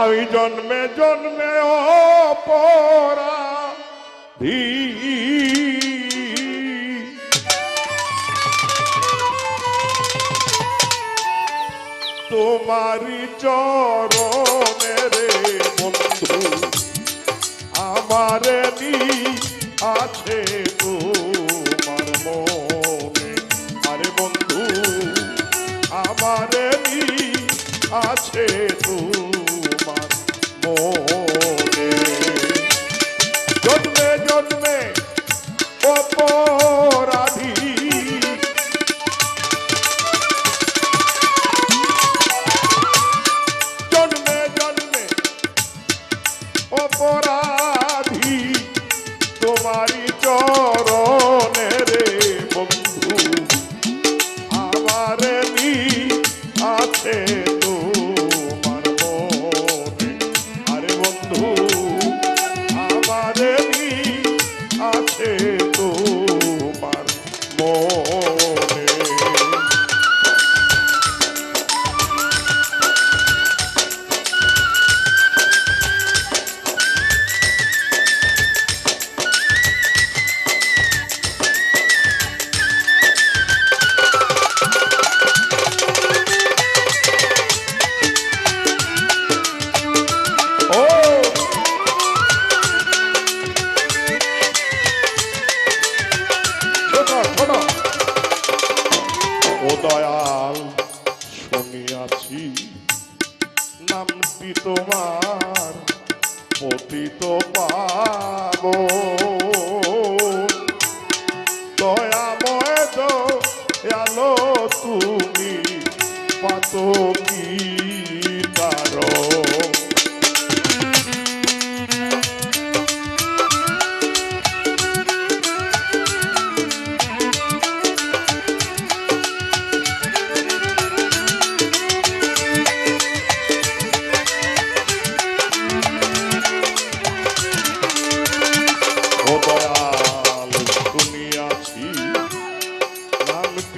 আমি জন্মে জন্মে অপরা তোমারি চরণে রে বন্ধু, আমার আছে তোমার মনে। আরে বন্ধু, আমার আছে তোমার অপরাধী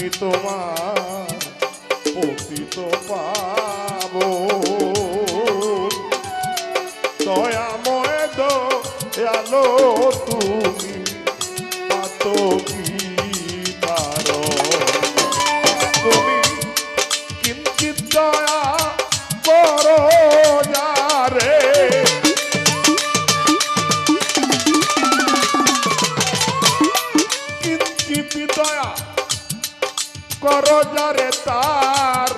নামটি তোমার পতিত পাব। দয়াময় দয়ালো তুমি কর যারে তার।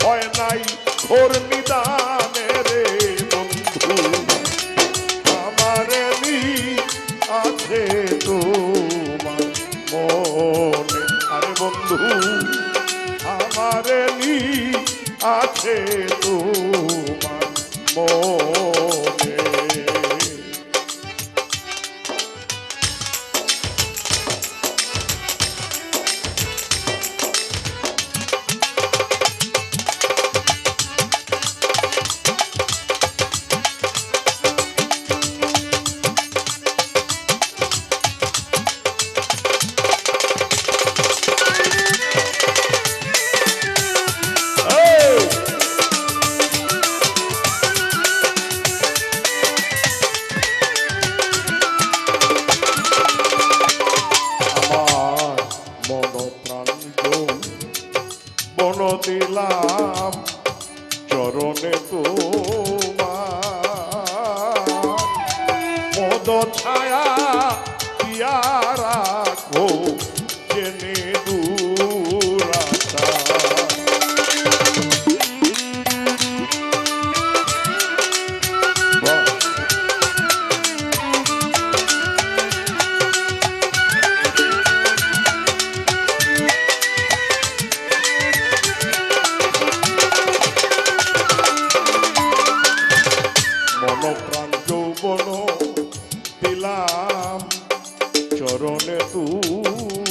ভয় নাই ওর নিদানে রে বন্ধু। আমার আছে তোমার মনে। আরে বন্ধু, আমার আছে তোমার মনে। চরণে প্রাণ যৌবন দিলাম চরণে তোমার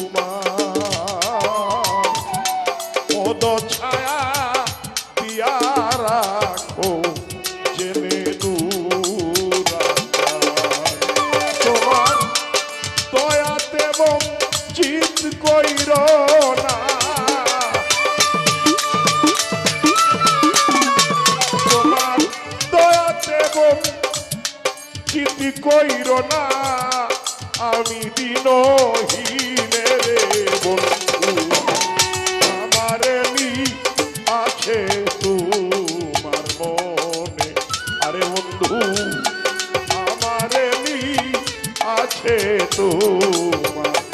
না আমি দিনহীনে রে বন্ধু। আমার আছে তোমার মনে। আরে বন্ধু আমার আছে তোমার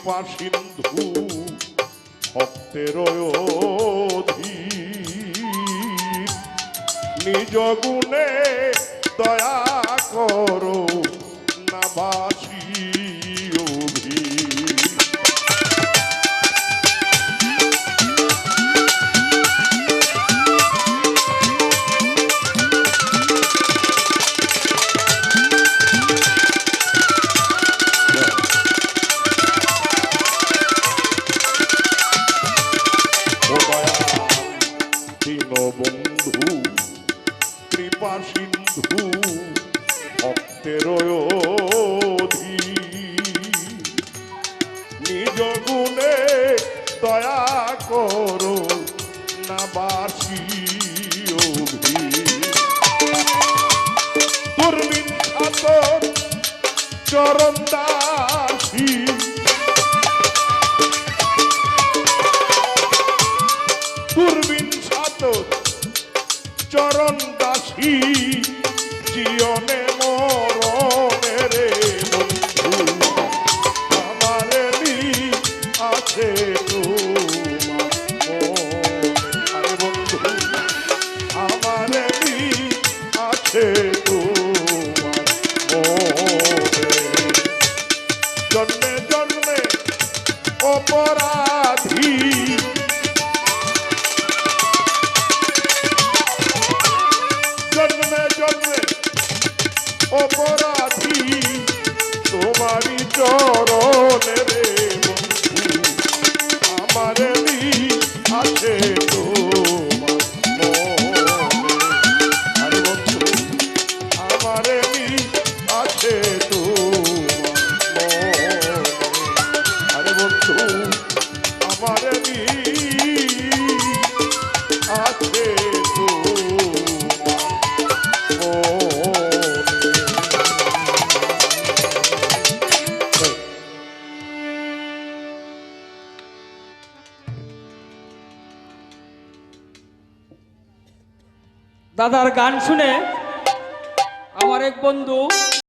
কৃপা সিন্ধু। নিজ গুণে দয়া করো না বাসি দীনবন্ধু কৃপা সিন্ধু, ভক্তের। নিজ গুণে দয়া করো না বাসি দুর্বিন চরণ দাসী দূরবীন সাতর চরণ দাসী জীবনে অপরাধী তোমারই চরণে দাদার গান শুনে আমার এক বন্ধু